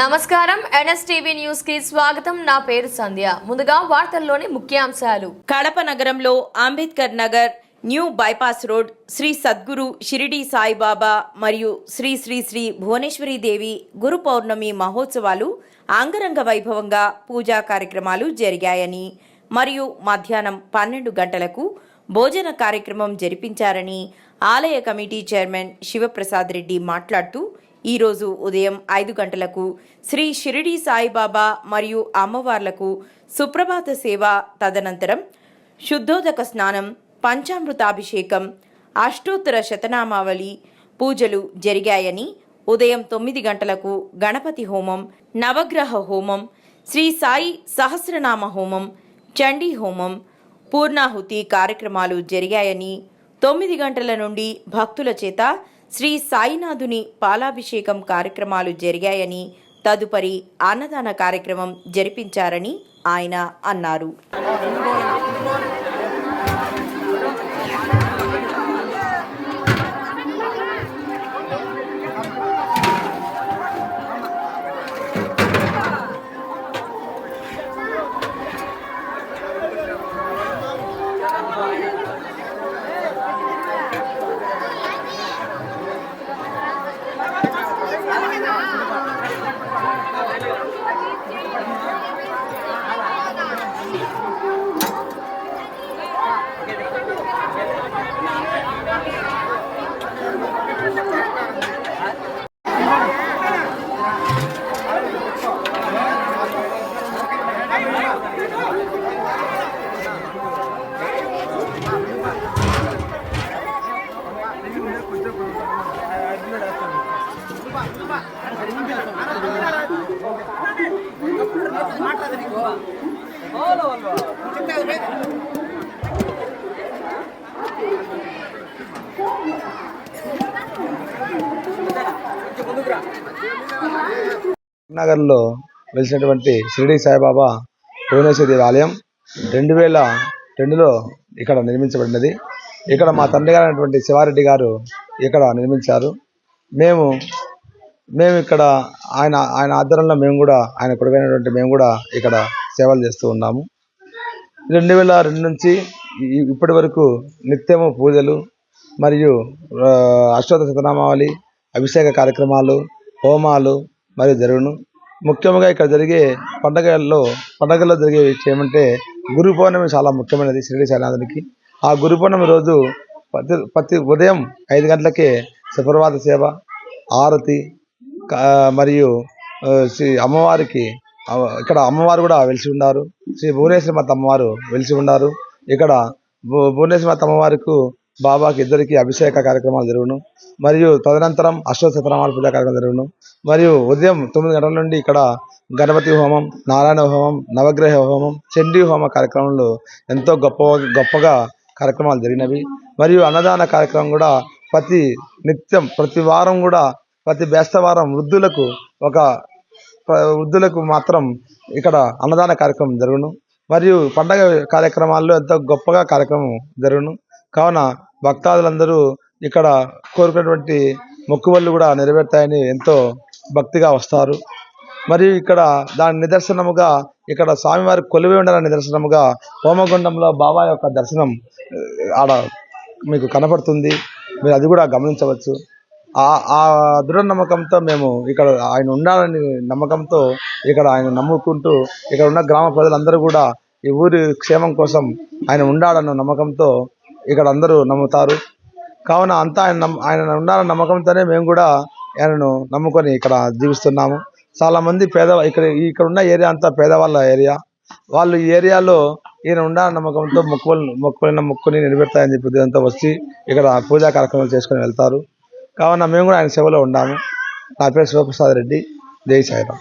నమస్కారం. ఎన్ఎస్టీవీ న్యూస్కి స్వాగతం. నా పేరు సంధ్య. ముందుగా వార్తల్లోని ముఖ్యాంశాలు. కడప నగరంలో Ambedkar Nagar new bypass road Shri Sadguru Shirdi Saibaba మరియు శ్రీ శ్రీ శ్రీ భువనేశ్వరి దేవి గురు పౌర్ణమి మహోత్సవాలు అంగరంగ వైభవంగా పూజా కార్యక్రమాలు జరిగాయని మరియు మధ్యాహ్నం పన్నెండు గంటలకు భోజన కార్యక్రమం జరిపించారని ఆలయ కమిటీ చైర్మన్ శివప్రసాద్ రెడ్డి మాట్లాడుతూ ఈరోజు ఉదయం ఐదు గంటలకు శ్రీ షిరిడి సాయిబాబా మరియు అమ్మవార్లకు సుప్రభాత సేవ తదనంతరం శుద్ధోదక స్నానం పంచామృతాభిషేకం అష్టోత్తర శతనామావళి పూజలు జరిగాయని ఉదయం తొమ్మిది గంటలకు గణపతి హోమం నవగ్రహ హోమం శ్రీ సాయి సహస్రనామ హోమం చండీ హోమం పూర్ణాహుతి కార్యక్రమాలు జరిగాయని తొమ్మిది గంటల నుండి భక్తుల చేత శ్రీ సాయినాథుని పాలాభిషేకం కార్యక్రమాలు జరిగాయని తదుపరి అన్నదాన కార్యక్రమం జరిపించారని ఆయన అన్నారు. నగర్లో వెలిసినటువంటి షిరిడి సాయిబాబా భువనేశ్వరి దేవాలయం రెండు వేల రెండులో ఇక్కడ నిర్మించబడినది. ఇక్కడ మా తండ్రి గారైనటువంటి శివారెడ్డి గారు ఇక్కడ నిర్మించారు. మేము మేము ఇక్కడ ఆయన ఆయన ఆధ్వర్యంలో మేము కూడా ఆయన కొడుకైనటువంటి మేము కూడా ఇక్కడ సేవలు చేస్తూ ఉన్నాము. రెండు వేల రెండు నుంచి ఇప్పటి వరకు నిత్యము పూజలు మరియు ఆ, అష్టోత్తర శతనామావళి అభిషేక కార్యక్రమాలు హోమాలు మరియు జరుగును. ముఖ్యంగా ఇక్కడ జరిగే పండగల్లో పండగల్లో జరిగే విషయం ఏమంటే గురు పౌర్ణమి చాలా ముఖ్యమైనది షిరిడి సాయినాథునికి ఆ గురు పౌర్ణమి రోజు ప్రతి ప్రతి ఉదయం ఐదు గంటలకే సుప్రభాత సేవ ఆరతి మరియు శ్రీ అమ్మవారికి ఇక్కడ అమ్మవారు కూడా వెలిసి ఉన్నారు శ్రీ భువనేశ్వరి మాత అమ్మవారు వెలిసి ఉన్నారు ఇక్కడ భు- భువనేశ్వరి మాత అమ్మవారికి బాబాకి ఇద్దరికి అభిషేక కార్యక్రమాలు జరుగును. మరియు తదనంతరం అష్టోత్తరనామాల పూజా కార్యక్రమం జరుగును. మరియు ఉదయం తొమ్మిది గంటల నుండి ఇక్కడ గణపతి హోమం నారాయణ హోమం నవగ్రహ హోమం చండీ హోమ కార్యక్రమంలో ఎంతో గొప్ప గొప్పగా కార్యక్రమాలు జరిగినవి. మరియు అన్నదాన కార్యక్రమం కూడా ప్రతి నిత్యం ప్రతి వారం కూడా ప్రతి బేస్తవారం వృద్ధులకు ఒక వృద్ధులకు మాత్రం ఇక్కడ అన్నదాన కార్యక్రమం జరుగును. మరియు పండగ కార్యక్రమాల్లో ఎంతో గొప్పగా కార్యక్రమం జరుగును. కావున భక్తాదులందరూ ఇక్కడ కోరుకున్నటువంటి మొక్కుబళ్ళు కూడా నెరవేర్తాయని ఎంతో భక్తిగా వస్తారు. మరియు ఇక్కడ దాని నిదర్శనముగా ఇక్కడ స్వామివారి కొలువై ఉండాలని నిదర్శనముగా హోమగుండంలో బాబా యొక్క దర్శనం ఆడ మీకు కనపడుతుంది. మీరు అది కూడా గమనించవచ్చు. ఆ ఆ దృఢ నమ్మకంతో మేము ఇక్కడ ఆయన ఉండాలని నమ్మకంతో ఇక్కడ ఆయన నమ్ముకుంటూ ఇక్కడ ఉన్న గ్రామ ప్రజలందరూ కూడా ఈ ఊరి క్షేమం కోసం ఆయన ఉండాలన్న నమ్మకంతో ఇక్కడ అందరూ నమ్ముతారు. కావున అంతా ఆయన ఆయన ఉండాలన్న నమ్మకంతోనే మేము కూడా ఆయనను నమ్ముకొని ఇక్కడ జీవిస్తున్నాము. చాలా మంది పేద ఇక్కడ ఇక్కడ ఉన్న ఏరియా అంతా పేదవాళ్ళ ఏరియా. వాళ్ళు ఈ ఏరియాలో ఈయన ఉండాలన్న నమ్మకంతో మొక్కులు మొక్కులైన మొక్కుని నిలబెడతాయని చెప్పి ఉదయంతో వచ్చి ఇక్కడ పూజా కార్యక్రమాలు చేసుకొని వెళ్తారు. కావున మేము కూడా ఆయన సేవలో ఉన్నాము. నా పేరు శివప్రసాద్ రెడ్డి. జై సాయిరాం